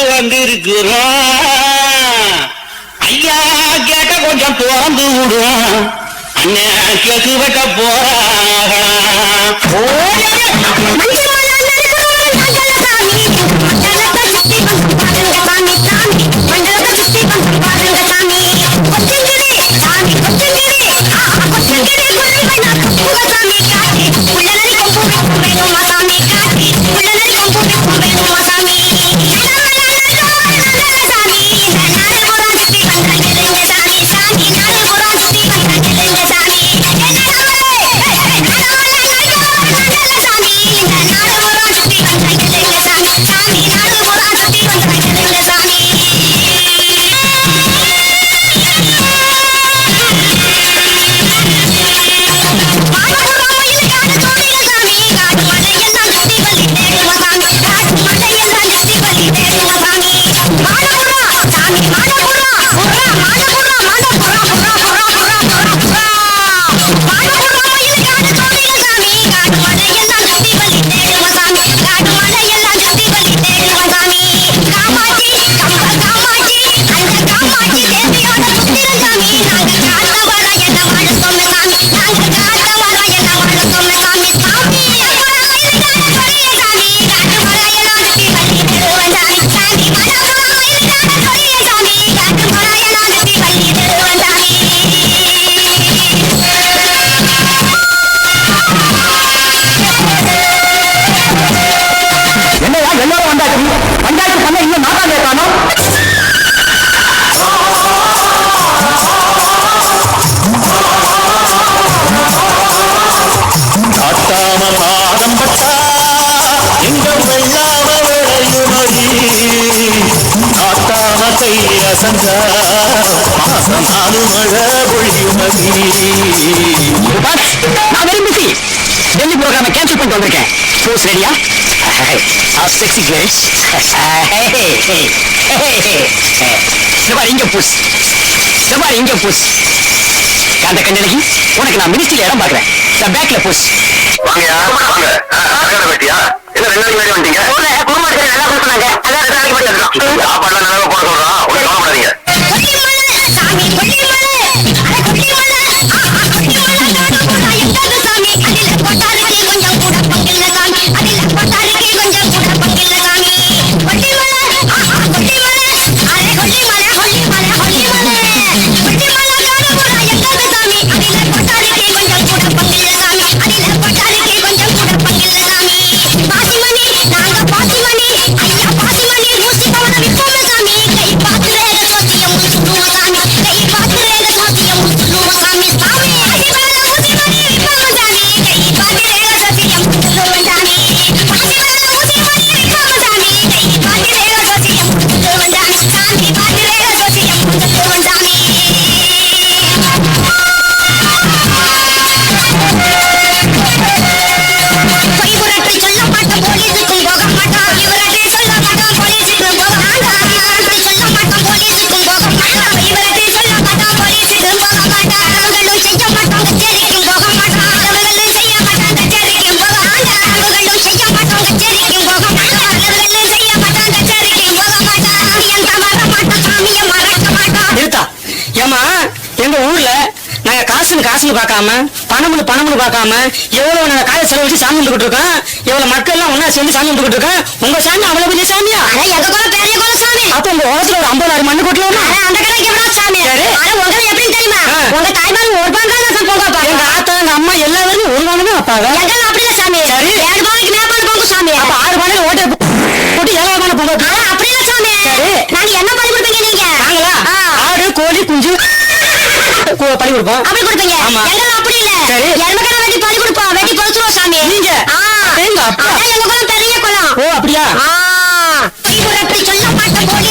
கேட்டுக்கு வந்திருக்கிறோம் ஐயா கேட்ட கொஞ்சம் திறந்து விடும் அண்ணன் கேக்கு வைக்க கை அசந்தா மாசம் நாலு மழை பொழியுமடி பஸ் நான் வெரி பிஸி டெல்லி ப்ரோக்ராமை கேன்சல் பண்ணிட்டு வந்திருக்கேன் ஃபோர்ஸ் ரெடியா செக்ஸி கிரேஸ் சிவாரி இங்க புஷ் சிவாரி இங்க புஷ் அந்த கண்டனைக்கு உனக்கு நான் மினிஸ்ட்ரியில் இடம் பார்க்குறேன் பேக்ல புஷ் வாங்க என்ன ரெண்டு நாளைக்கு முன்னாடி வந்துட்டீங்க? குடும்பம் நல்லா கொடுத்தாங்க அதான் ரெண்டு நாளைக்கு முன்னாடி வந்துடும் சாப்பாடுலாம் நல்லா போட சொல்றான் ஒன்றும் கவலைப்படாதீங்க. காசுன்னு காசுன்னு பார்க்காம? பணம்னு பணம்னு பார்க்காம எவ்வளவு நாங்க காய செலவழிச்சு சாமி கும்பிட்டு இருக்கோம்? எவ்வளவு மக்கள் எல்லாம் ஒண்ணா சேர்ந்து சாமி கும்பிட்டு இருக்கோம்? உங்க சாமி அவ்வளவு பெரிய சாமியா? அப்ப உங்க ஓரத்துல ஒரு ஐம்பதாயிரம் மண்ணு கொட்டலாமா சரி. ஆ. எங்க ஆத்தா எங்க அம்மா எல்லாரும் ஒரு வாங்க வைப்பாங்க. சரி. அப்ப ஆறு பானையில ஓட்டை போட்டு ஏழாவது பானை பொங்க. வைப்பீங்க. சரி. நாங்களா பலி கொடுப்போம். அப்படி கொடுப்பீங்க? ஆமா. அப்படி இல்ல. சரி. எருமக்கடை வெட்டி பலி கொடுப்போம். வெட்டி பொறுத்துருவோம் சாமி. நீங்க? எங்க அப்பா? எங்க குலம் பெரிய குலம் ஓ அப்படியா? சொல்ல மாட்டோம்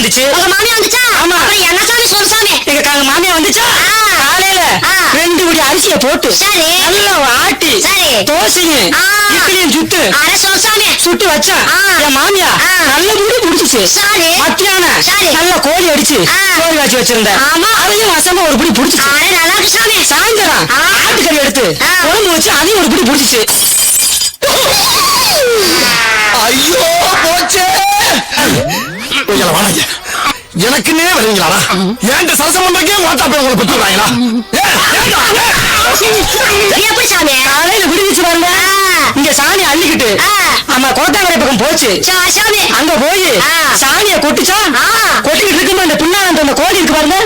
வந்துச்சு உங்க மாமியா வந்துச்சா ஆமா. அப்புறம் என்ன சாமி சொல்லு சாமி எங்க காங்க மாமியா வந்துச்சா ஆ. காலையில. ரெண்டு குடி அரிசிய போட்டு சரி. நல்லா ஆட்டி சரி. ஆ. இட்லியும் சுட்டு அட சொல்லு சாமி சுட்டு வச்சா ஆ. என் மாமியா. நல்ல முடி முடிச்சிச்சு சரி. மத்தியானம் சரி. நல்ல கோழி அடிச்சு. கோழி வச்சு வச்சிருந்தேன் ஆமா. அதையும் வசமா ஒரு பிடி புடிச்சிச்சு அட நல்லா இருக்கு சாமி சாயந்தரம். ஆட்டுக்கறி எடுத்து. குழம்பு வச்சு அதையும் ஒரு பிடி புடிச்சிச்சு ஐயோ போச்சே கொஞ்சம் வாங்க. எனக்குன்னே வருவீங்களாடா ஏன்ட்ட சரசம் பண்றக்கே போய் உங்களை பெற்றுறாங்களா எப்படி சாமி? காலையில விடுவிச்சு ஆ. இங்க சாணி அள்ளிக்கிட்டு கோத்தாங்கரை பக்கம் போச்சு. சாமி. அங்க போய். சாணிய கொட்டுச்சா? ஆ. கொட்டிக்கிட்டு இருக்கும்போது அந்த பின்னால அந்த கோழி இருக்கு பாருங்க.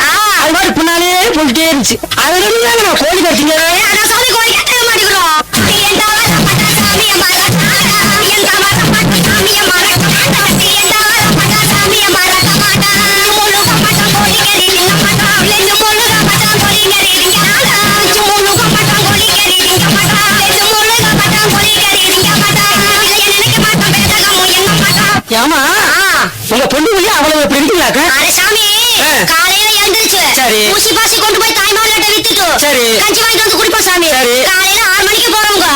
அது மாதிரி பின்னாலே போட்டுட்டே இருந்துச்சு. அதுல இருந்து தாங்க நான் கோழி கட்டிங்க சாமி கோழி கட்ட மாட்டேங்கிறோம் ஏமா உங்க பொண்ணு போய் அவ்வளவு அட சாமி. காலையில எழுந்திருச்சு சரி. ஊசி பாசி கொண்டு போய் தாய்மாவிட்ட வித்துட்டு சரி. கஞ்சி வாங்கிட்டு வந்து குடிப்போம் சாமி சரி. காலையில ஆறு மணிக்கு போறவங்க.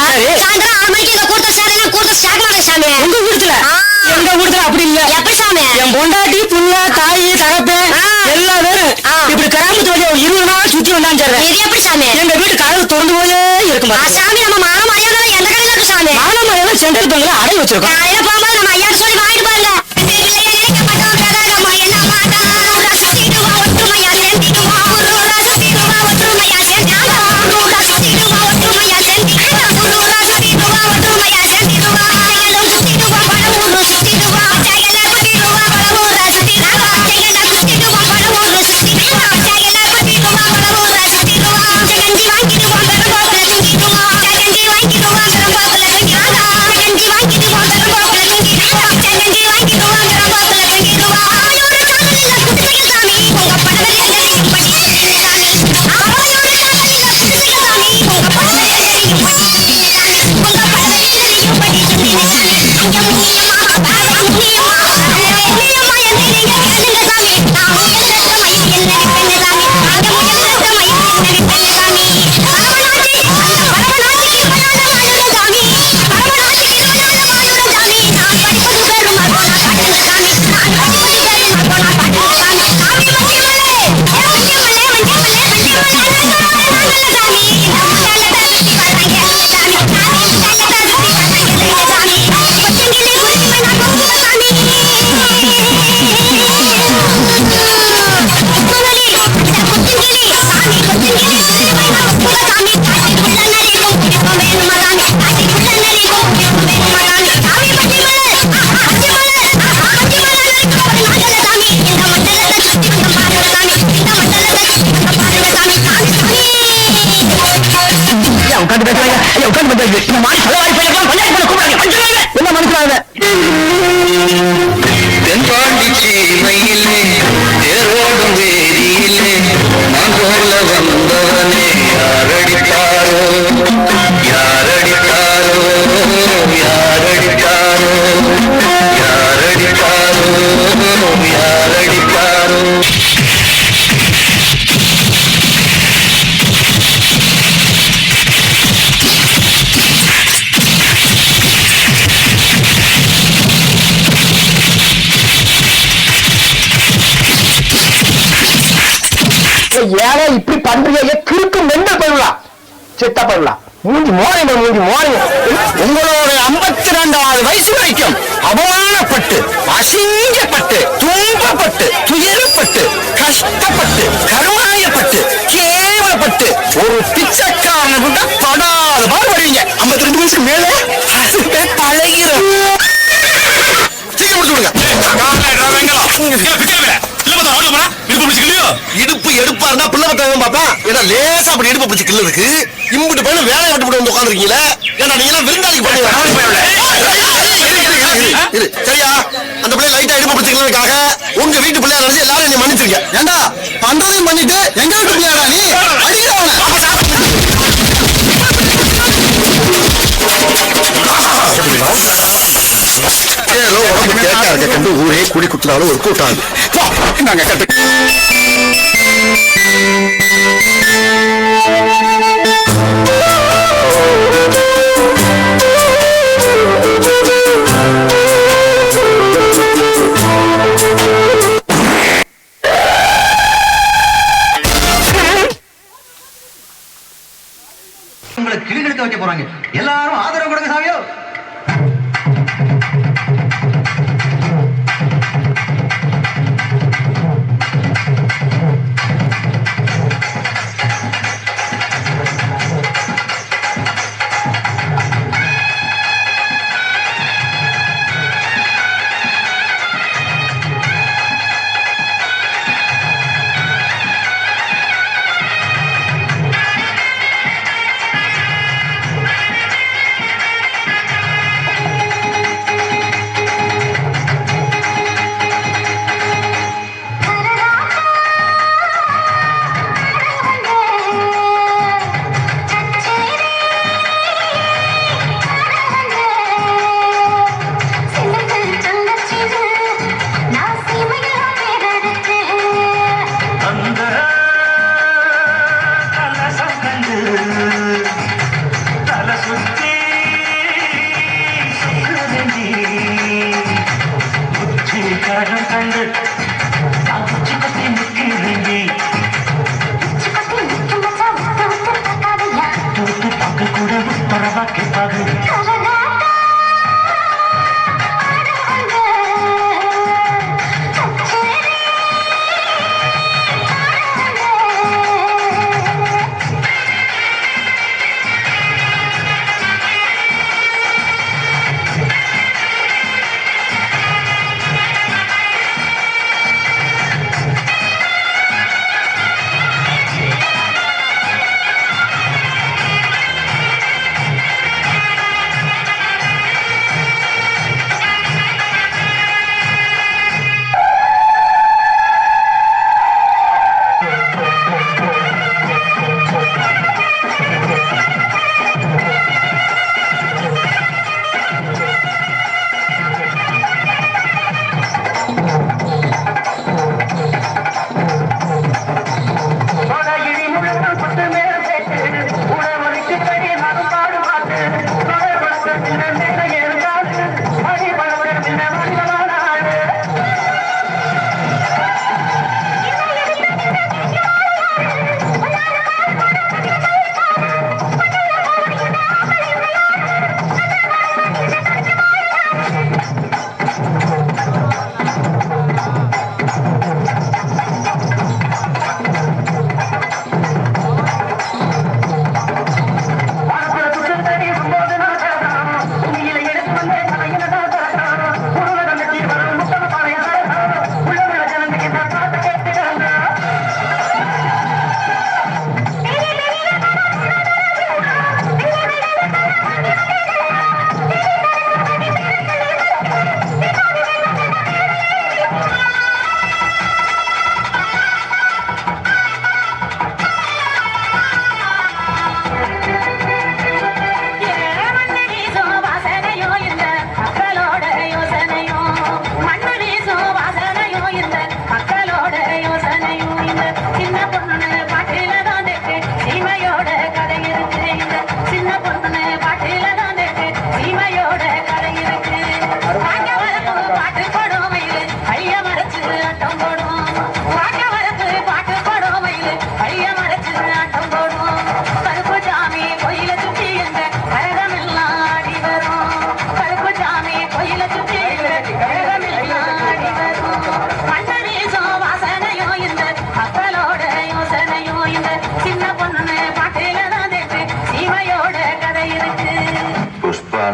சாயந்தரம் ஆறு மணிக்கு இங்க கூட்ட சேரலாம் கூட்ட ஸ்டார்ட் பண்ண சாமி உங்க ஆ. எங்க வீட்டுல அப்படி இல்ல எப்படி சாமி என் பொண்டாட்டி புள்ள தாய் தகப்பேன் ஆ. எல்லா பேரும். இப்படி கிராமத்து வழியா இருபது நாள் சுத்தி வந்தான்னு சொல்றேன் இது எப்படி சாமி எங்க வீட்டு கதவு திறந்து போயே இருக்கும் சாமி நம்ம மான மரியாதை எந்த கடையில இருக்கு சாமி மானமரையில சென்ட்ரல் பேங்க்ல அடை வச்சிருக்கோம் காலையில போகும்போது நம்ம ஐயாட்ட சொல்லி வாங்கிட்டு ஐயா உட்காந்து பேசுறாங்க இந்த மாதிரி சொல்ல வாய்ப்பு ஏழை இப்படி பண்றீங்க கிறுக்கு மெண்டல் பண்ணலாம் செத்த பண்ணலாம் மூஞ்சி மோரிங்க மூஞ்சி மோரிங்க உங்களோட ஐம்பத்தி ரெண்டாவது வயசு வரைக்கும் அவமானப்பட்டு அசிங்கப்பட்டு துன்பப்பட்டு துயரப்பட்டு கஷ்டப்பட்டு கருமாயப்பட்டு கேவலப்பட்டு ஒரு பிச்சைக்காரனை விட படாத பாடுபடுவீங்க ஐம்பத்தி ரெண்டு வயசுக்கு மேல? அதுவே பழகிரும். சீக்கிரம் முடிச்சு விடுங்க. இடுப்பு எடுப்பா இருந்தா பிள்ளை பத்தாங்க பாப்பா ஏன்னா லேசா அப்படி இடுப்பு பிடிச்சி கில்லு இருக்கு இம்புட்டு வேலை கட்டு போட்டு வந்து உட்காந்துருக்கீங்களே ஏன்னா நீங்க எல்லாம் விருந்தாளிக்கு பண்ணுங்க சரியா அந்த பிள்ளை லைட்டா இடுப்பு பிடிச்சிக்கிறதுக்காக உங்க வீட்டு பிள்ளையா எல்லாரும் நீ மன்னிச்சிருக்க ஏண்டா பண்றதையும் பண்ணிட்டு எங்க வீட்டு பிள்ளையாடா நீ ஏதோ உடம்பு கேட்கா கண்டு ஊரே குடி குட்டினாலும் ஒரு கூட்டாது நாங்க கட்டு. கிளிகளுக்கு வைக்க போறாங்க. எல்லாரும் Gracias.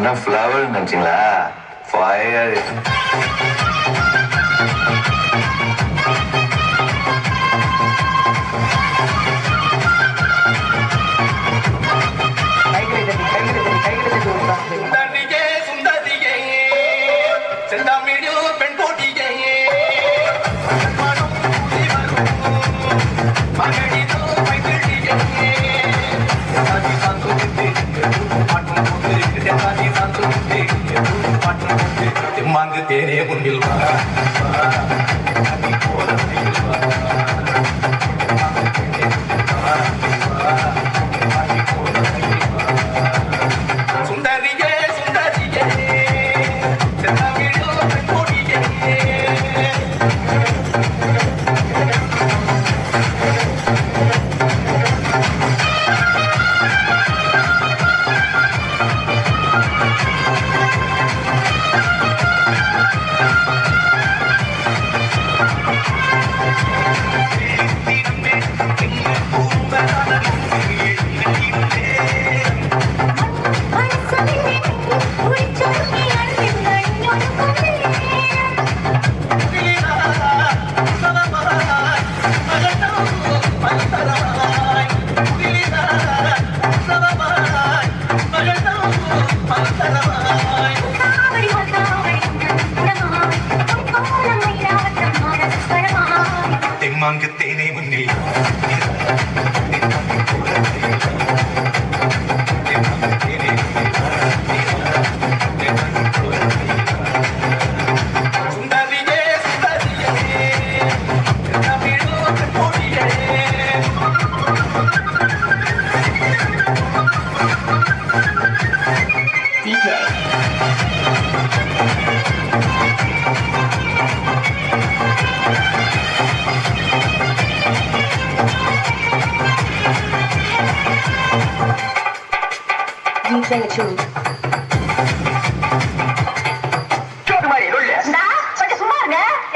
நான் ஃப்ளவர் நினச்சிங்களா? ஃபயர் தேனே முன்னில் வா.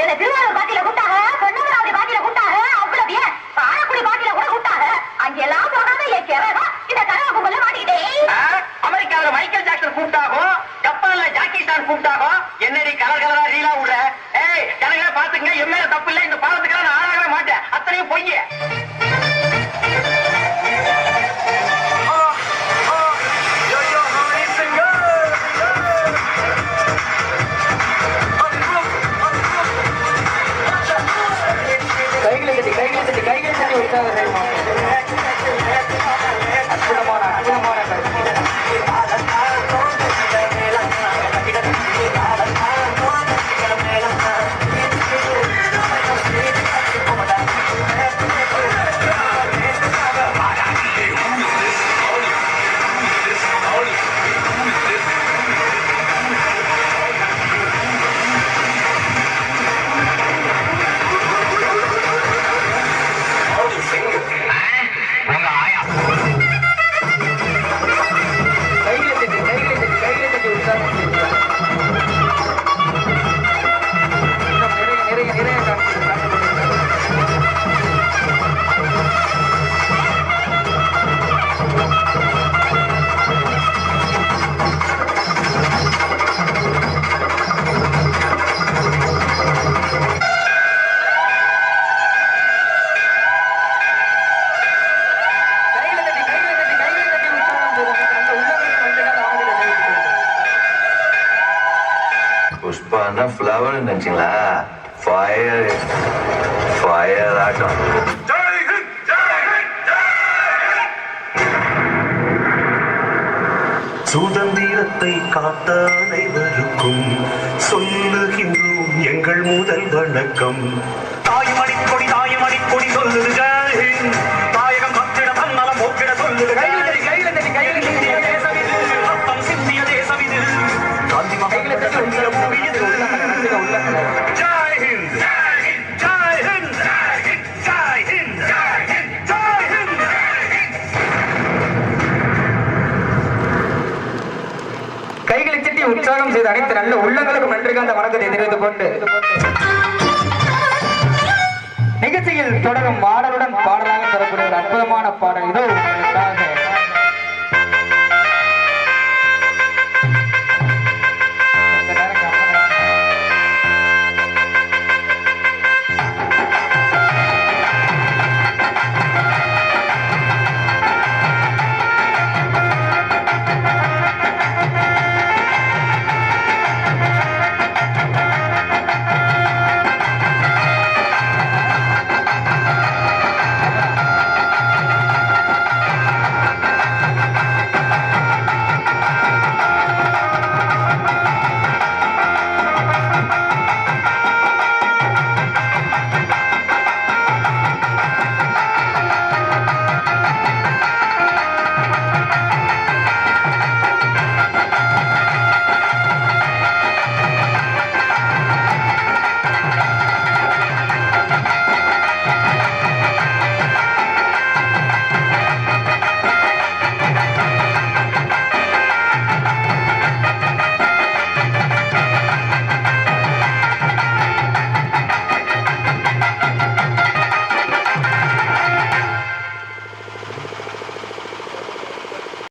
de primero ஃப்ளவர்னு நினச்சிங்களா? ஃபயர் ஃபயர் ஆட்டம். சுதந்திரத்தை காத்த அனைவருக்கும் சொல்லுகின்றோம் எங்கள் முதல் வணக்கம். தாய்மணி கொடி தாய்மணி கொடி சொல்லுங்கள் செய்த அனைத்து நல்ல உள்ளங்களுக்கும் நன்றிகள் அந்த வணக்கத்தை தெரிவித்துக் கொண்டு நிகழ்ச்சியில் தொடரும் பாடலுடன் பாடலாக தரக்கூடிய ஒரு அற்புதமான பாடல். இதோ